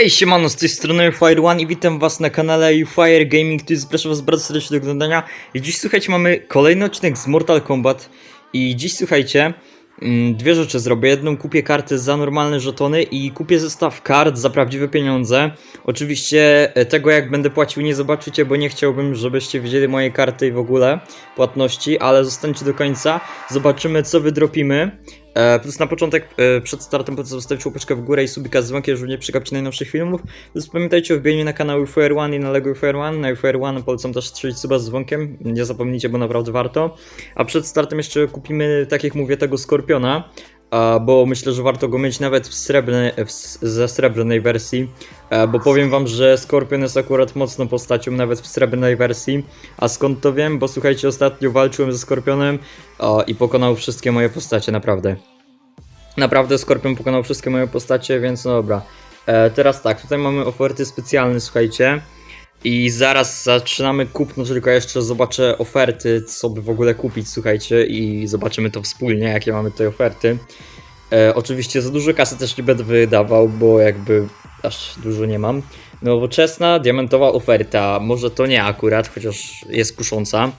Cześć, siemano, z tej strony Fire One i witam was na kanale Fire Gaming, tu zapraszam was bardzo serdecznie do oglądania. I dziś słuchajcie mamy kolejny odcinek z Mortal Kombat. I dziś słuchajcie mm, dwie rzeczy zrobię, jedną kupię karty za normalne żetony i kupię zestaw kart za prawdziwe pieniądze. Oczywiście e, tego jak będę płacił nie zobaczycie, bo nie chciałbym żebyście widzieli moje karty i w ogóle płatności, ale zostańcie do końca, zobaczymy co wydropimy plus na początek, e, przed startem polecam zostawić łapeczkę w górę i subika z dzwonkiem, żeby nie przegapić najnowszych filmów. Plus pamiętajcie o wbijaniu na kanał UFR One i na Lego UFR One. Na UFR One polecam też strzelić suba z dzwonkiem, nie zapomnijcie, bo naprawdę warto. A przed startem jeszcze kupimy, tak jak mówię, tego Skorpiona, bo myślę, że warto go mieć nawet w srebrnej, w, ze srebrnej wersji, bo powiem wam, że Skorpion jest akurat mocną postacią, nawet w srebrnej wersji. A skąd to wiem? Bo słuchajcie, ostatnio walczyłem ze Skorpionem i pokonał wszystkie moje postacie, naprawdę. Naprawdę Skorpion pokonał wszystkie moje postacie, więc no dobra. E, teraz tak, tutaj mamy oferty specjalne, słuchajcie. I zaraz zaczynamy kupno, tylko jeszcze zobaczę oferty, co by w ogóle kupić, słuchajcie, i zobaczymy to wspólnie, jakie mamy tutaj oferty. E, oczywiście za dużo kasy też nie będę wydawał, bo jakby aż dużo nie mam. Nowoczesna, diamentowa oferta, może to nie akurat, chociaż jest kusząca.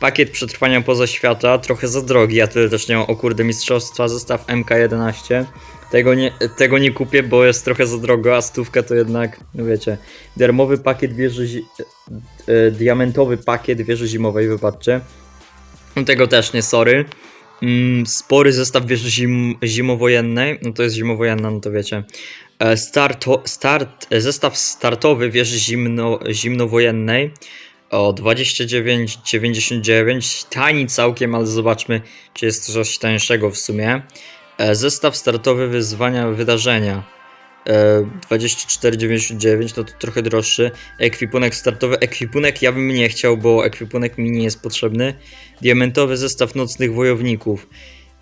Pakiet przetrwania poza świata, trochę za drogi, ja tyle też nie mam, o kurde, mistrzostwa, zestaw MK11. Tego nie, tego nie kupię, bo jest trochę za drogo, a stówka to jednak, no wiecie, darmowy pakiet wieży, zi- e, diamentowy pakiet wieży zimowej, wybaczcie. No Tego też nie, sorry. Mm, spory zestaw wieży zim, zimowojennej, no to jest zimowojenna, no to wiecie. E, Starto, start, e, zestaw startowy wieży zimno, zimnowojennej o 29,99. Tani całkiem, ale zobaczmy, czy jest coś tańszego w sumie. E, Zestaw startowy wyzwania wydarzenia. e, 24,99 no to trochę droższy. Ekwipunek startowy. Ekwipunek ja bym nie chciał, bo ekwipunek mi nie jest potrzebny. Diamentowy zestaw nocnych wojowników.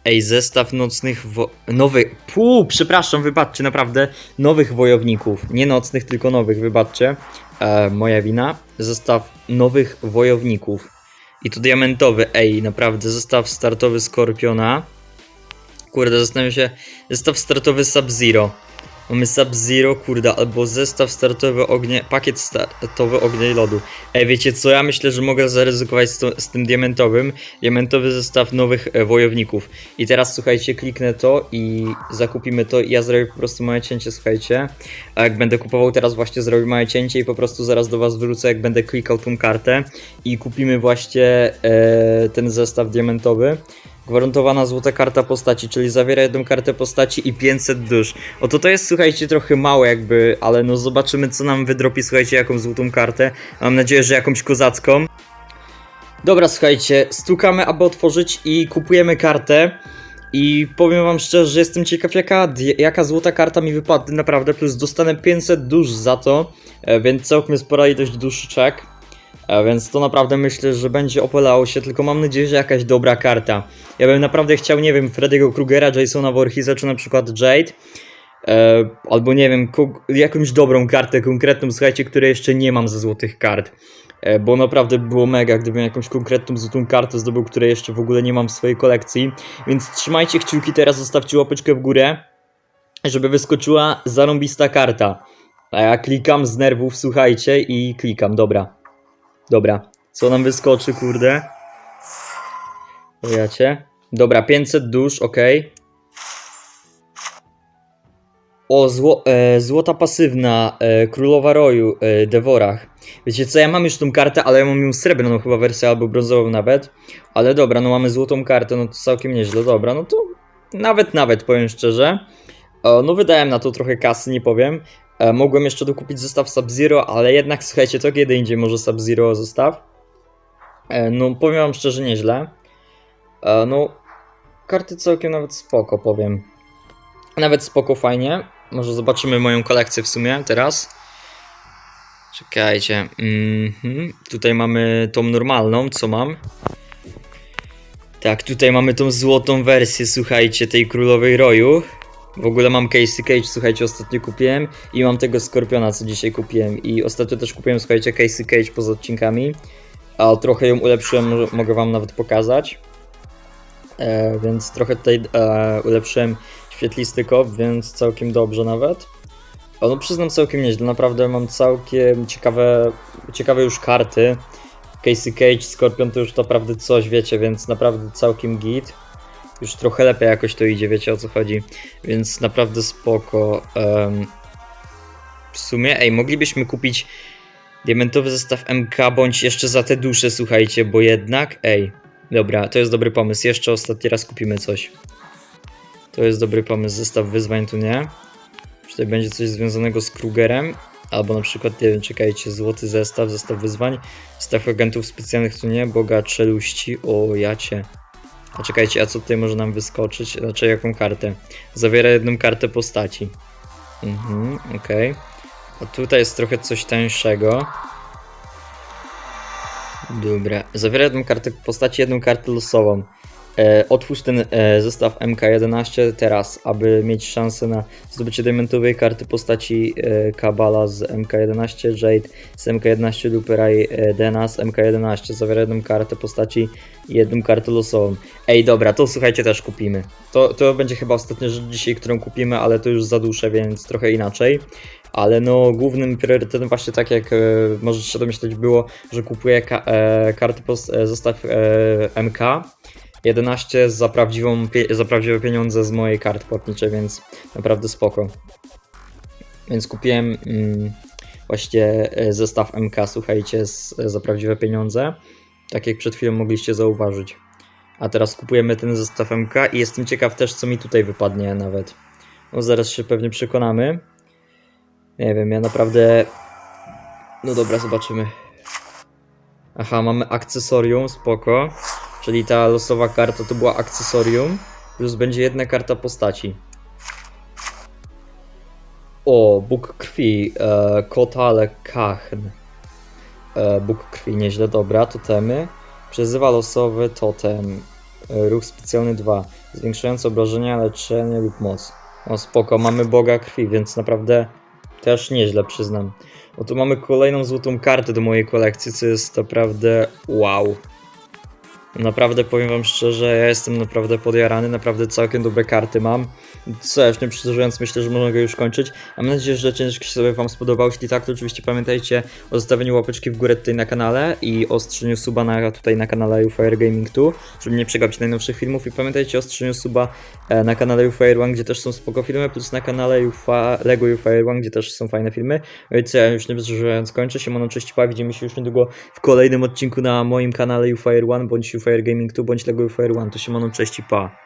Ej, zestaw nocnych wo... nowych. Pół, przepraszam, wybaczcie, naprawdę. Nowych wojowników. Nie nocnych, tylko nowych, wybaczcie. E, moja wina. Zestaw nowych wojowników. I to diamentowy. Ej, naprawdę, zestaw startowy Skorpiona. Kurde, zastanawiam się. Zestaw startowy Sub-Zero. Mamy Sub-Zero, kurde, albo zestaw startowy ognie, pakiet startowy ognia i lodu. Ej, wiecie co, ja myślę, że mogę zaryzykować z, to, z tym diamentowym. Diamentowy zestaw nowych e, wojowników. I teraz, słuchajcie, kliknę to i zakupimy to i ja zrobię po prostu małe cięcie, słuchajcie. A jak będę kupował, teraz właśnie zrobię małe cięcie i po prostu zaraz do was wrócę, jak będę klikał tą kartę. I kupimy właśnie e, ten zestaw diamentowy. Gwarantowana złota karta postaci, czyli zawiera jedną kartę postaci i 500 dusz. Oto to jest, słuchajcie, trochę małe jakby, ale no zobaczymy co nam wydropi, słuchajcie, jaką złotą kartę. Mam nadzieję, że jakąś kozacką. Dobra, słuchajcie, stukamy, aby otworzyć i kupujemy kartę. I powiem wam szczerze, że jestem ciekaw jaka, jaka złota karta mi wypadnie naprawdę, plus dostanę 500 dusz za to, e, więc całkiem spora ilość duszyczek. E, Więc to naprawdę myślę, że będzie opalało się, tylko mam nadzieję, że jakaś dobra karta. Ja bym naprawdę chciał, nie wiem, Freddy'ego Krugera, Jasona Voorheesa, czy na przykład Jade. E, albo nie wiem, jakąś dobrą kartę konkretną, słuchajcie, której jeszcze nie mam ze złotych kart. E, bo naprawdę było mega, gdybym jakąś konkretną złotą kartę zdobył, której jeszcze w ogóle nie mam w swojej kolekcji. Więc trzymajcie kciuki, teraz zostawcie łapeczkę w górę, żeby wyskoczyła zarąbista karta. A ja klikam z nerwów, słuchajcie, i klikam, dobra. Dobra, co nam wyskoczy, kurde? Powiecie? Dobra, 500 dusz, ok. O, zło, e, złota pasywna, e, królowa roju, e, Devorach. Wiecie co, ja mam już tą kartę, ale ja mam ją srebrną chyba wersję, albo brązową nawet. Ale dobra, no mamy złotą kartę, no to całkiem nieźle, dobra, no to nawet, nawet, powiem szczerze. E, no wydałem na to trochę kasy, nie powiem. E, mogłem jeszcze dokupić zestaw Sub-Zero, ale jednak słuchajcie, to kiedy indziej może Sub-Zero zestaw. E, no powiem wam szczerze, nieźle. E, no, karty całkiem nawet spoko, powiem. Nawet spoko, fajnie. Może zobaczymy moją kolekcję w sumie teraz. Czekajcie. Mhm. Tutaj mamy tą normalną, co mam. Tak, tutaj mamy tą złotą wersję, słuchajcie, tej królowej roju. W ogóle mam Casey Cage, słuchajcie, ostatnio kupiłem i mam tego Skorpiona, co dzisiaj kupiłem i ostatnio też kupiłem, słuchajcie, Casey Cage poza odcinkami, a trochę ją ulepszyłem, mogę wam nawet pokazać, e, więc trochę tutaj e, ulepszyłem świetlisty kop, więc całkiem dobrze nawet. No przyznam całkiem nieźle, naprawdę mam całkiem ciekawe, ciekawe już karty. Casey Cage, Scorpion to już naprawdę coś, wiecie, więc naprawdę całkiem git. Już trochę lepiej jakoś to idzie, wiecie o co chodzi. Więc naprawdę spoko. em. w sumie, ej, moglibyśmy kupić diamentowy zestaw MK, bądź jeszcze za te dusze, słuchajcie, bo jednak, ej, dobra, to jest dobry pomysł. Jeszcze ostatni raz kupimy coś. To jest dobry pomysł, zestaw wyzwań tu nie. Czy tutaj będzie coś związanego z Krugerem? Albo na przykład, nie wiem, czekajcie, złoty zestaw, zestaw wyzwań, zestaw agentów specjalnych tu nie, boga czeluści, o jacie. A czekajcie, a co tutaj może nam wyskoczyć? Znaczy jaką kartę? Zawiera jedną kartę postaci. Mhm, okej. A tutaj jest trochę coś tańszego. Dobra, zawiera jedną kartę postaci, jedną kartę losową. E, otwórz ten e, zestaw MK11 teraz, aby mieć szansę na zdobycie diamentowej karty postaci e, Kabala z MK11, Jade z MK11 lub Rai e, Dena z MK11. Zawiera jedną kartę postaci i jedną kartę losową. Ej, dobra, to słuchajcie, też kupimy. To, to będzie chyba ostatnia rzecz dzisiaj, którą kupimy, ale to już za duszę, więc trochę inaczej. Ale no, głównym priorytetem właśnie tak jak e, możecie się domyśleć było, że kupuję ka- e, karty post- e, zestaw e, MK 11 za, prawdziwą, za prawdziwe pieniądze z mojej karty płatniczej, więc naprawdę spoko. Więc kupiłem mm, właśnie e, zestaw MK, słuchajcie, z, za prawdziwe pieniądze. Tak jak przed chwilą mogliście zauważyć. A teraz kupujemy ten zestaw MK i jestem ciekaw też, co mi tutaj wypadnie nawet. No zaraz się pewnie przekonamy. Nie wiem, ja naprawdę... No dobra, zobaczymy. Aha, mamy akcesorium, spoko. Czyli ta losowa karta to była akcesorium, plus będzie jedna karta postaci. O, Bóg krwi, e, Kotale Kachn. E, Bóg krwi, nieźle, dobra, totemy. Przezywa losowy totem. E, ruch specjalny 2. Zwiększający obrażenia, leczenie lub moc. O, spoko, mamy Boga krwi, więc naprawdę też nieźle, przyznam. O, tu mamy kolejną złotą kartę do mojej kolekcji, co jest naprawdę wow. Naprawdę powiem wam szczerze, ja jestem naprawdę podjarany, naprawdę całkiem dobre karty mam. Co, już nie przedłużając, myślę, że mogę już kończyć. Mam nadzieję, że ciężki się sobie wam spodobał. Jeśli tak, to oczywiście pamiętajcie o zostawieniu łapeczki w górę tutaj na kanale i o strzeniu suba na, tutaj na kanale UFire Gaming 2, żeby nie przegapić najnowszych filmów. I pamiętajcie o strzeniu suba e, na kanale UFire One, gdzie też są spoko filmy, plus na kanale UFA, Lego UFire One, gdzie też są fajne filmy. No i co, ja już nie przedłużając kończę. Siemano, cześć, pa, widzimy się już niedługo w kolejnym odcinku na moim kanale UFire One, bądź UFire Gaming 2, bądź Lego UFire One. To siemano, cześć i pa.